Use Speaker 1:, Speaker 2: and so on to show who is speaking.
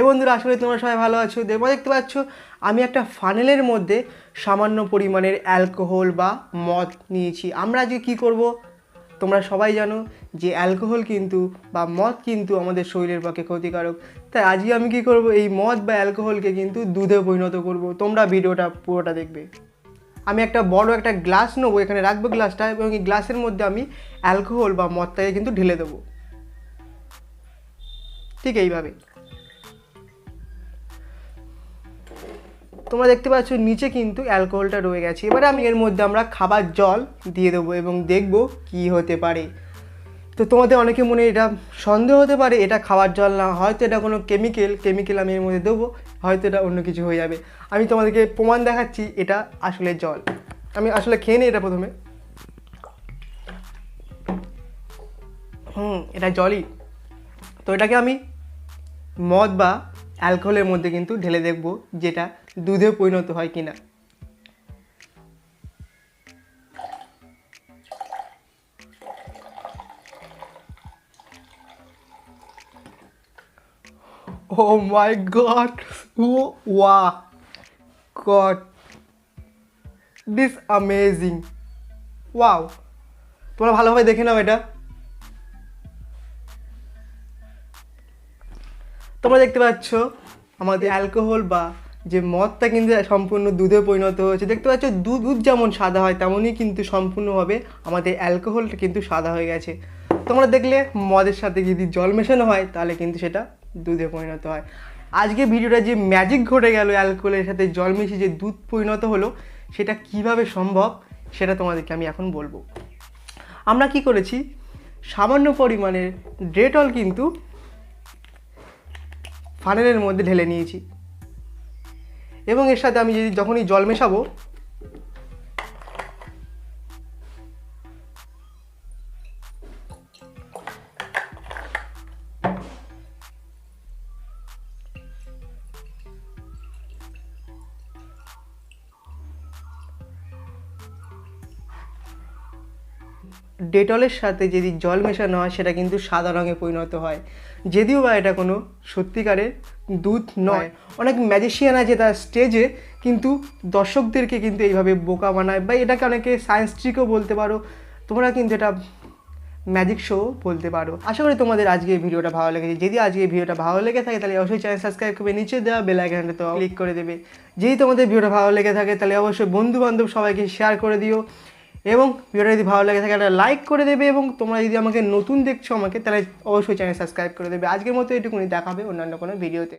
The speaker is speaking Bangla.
Speaker 1: হে বন্ধুরা আসলে তোমরা সবাই ভালো আছো। দেখব দেখতে পাচ্ছ, আমি একটা ফানেলের মধ্যে সামান্য পরিমাণের অ্যালকোহল বা মদ নিয়েছি। আমরা আজকে কী করব? তোমরা সবাই জানো যে অ্যালকোহল কিন্তু বা মদ কিন্তু আমাদের শরীরের পক্ষে ক্ষতিকারক। তাই আজকে আমি কি করব? এই মদ বা অ্যালকোহলকে কিন্তু দুধে পরিণত করব। তোমরা ভিডিওটা পুরোটা দেখবে। আমি একটা বড় একটা গ্লাস নেব, এখানে রাখব গ্লাসটা এবং এই গ্লাসের মধ্যে আমি অ্যালকোহল বা মদটাকে কিন্তু ঢেলে দেবো। ঠিক এইভাবে। তোমরা দেখতে পাচ্ছ, নিচে কিন্তু অ্যালকোহলটা রয়ে গেছে। এবারে আমি এর মধ্যে আমরা খাবার জল দিয়ে দেবো এবং দেখব কি হতে পারে। তো তোমাদের অনেকে মনে এটা সন্দেহ হতে পারে, এটা খাবার জল না, হয়তো এটা কোনো কেমিক্যাল কেমিক্যাল আমি এর মধ্যে দেবো, হয়তো এটা অন্য কিছু হয়ে যাবে। আমি তোমাদেরকে প্রমাণ দেখাচ্ছি, এটা আসলে জল। আমি আসলে খেয়ে নিই এটা প্রথমে। হুম, এটা জলই। তো এটাকে আমি মদ বা অ্যালকোহলের মধ্যে কিন্তু ঢেলে দেখব যেটা দুধে পরিণত হয় কিনা ও মাই god! Oh, wow! God! This amazing! Wow! তোমরা ভালোভাবে দেখে নাও এটা তোমরা দেখতে পাচ্ছ আমাদের অ্যালকোহল বা যে মদটা কিন্তু সম্পূর্ণ দুধে পরিণত হয়েছে। দেখতে পাচ্ছ দুধ দুধ যেমন সাদা হয়, তেমনই কিন্তু সম্পূর্ণভাবে আমাদের অ্যালকোহলটা কিন্তু সাদা হয়ে গেছে। তোমরা দেখলে মদের সাথে যদি জল মেশানো হয়, তাহলে কিন্তু সেটা দুধে পরিণত হয়। আজকে ভিডিওটা যে ম্যাজিক ঘটে গেল অ্যালকোহলের সাথে জল মিশিয়ে যে দুধ পরিণত হলো, সেটা কীভাবে সম্ভব, সেটা তোমাদেরকে আমি এখন বলব। আমরা কি করেছি? সামান্য পরিমাণের ডেটল কিন্তু ফানেলের মধ্যে ঢেলে নিয়েছি। এবং এর সাথে আমি যদি যখনই জল মেশাবো ডেটলের সাথে যদি জল মেশানো হয় সেটা কিন্তু সাদা রঙে পরিণত হয়। যদিও বা এটা কোনো সত্যিকারের দুধ নয়। অনেক ম্যাজিশিয়ান আছে তার স্টেজে কিন্তু দর্শকদেরকে কিন্তু এইভাবে বোকা বানায়। বা এটাকে অনেকে সায়েন্স ট্রিকও বলতে পারো। তোমরা কিন্তু এটা ম্যাজিক শো বলতে পারো। আশা করি তোমাদের আজকে এই ভিডিওটা ভালো লেগেছে। যদি আজকে এই ভিডিওটা ভালো লেগে থাকে তাহলে অবশ্যই চ্যানেল সাবস্ক্রাইব করবে। নিচে দেওয়া বেল আইকনটা তো ক্লিক করে দেবে। যদি তোমাদের ভিডিওটা ভালো লেগে থাকে তাহলে অবশ্যই বন্ধু বান্ধব সবাইকে শেয়ার করে দিও। এবং ভিডিওটা যদি ভালো লাগে থাকে, একটা লাইক করে দেবে এবং তোমরা যদি আমাকে নতুন দেখছ আমাকে, তাহলে অবশ্যই চ্যানেল সাবস্ক্রাইব করে দেবে। আজকের মতো এটুকুনি দেখাবে অন্যান্য কোনো ভিডিওতে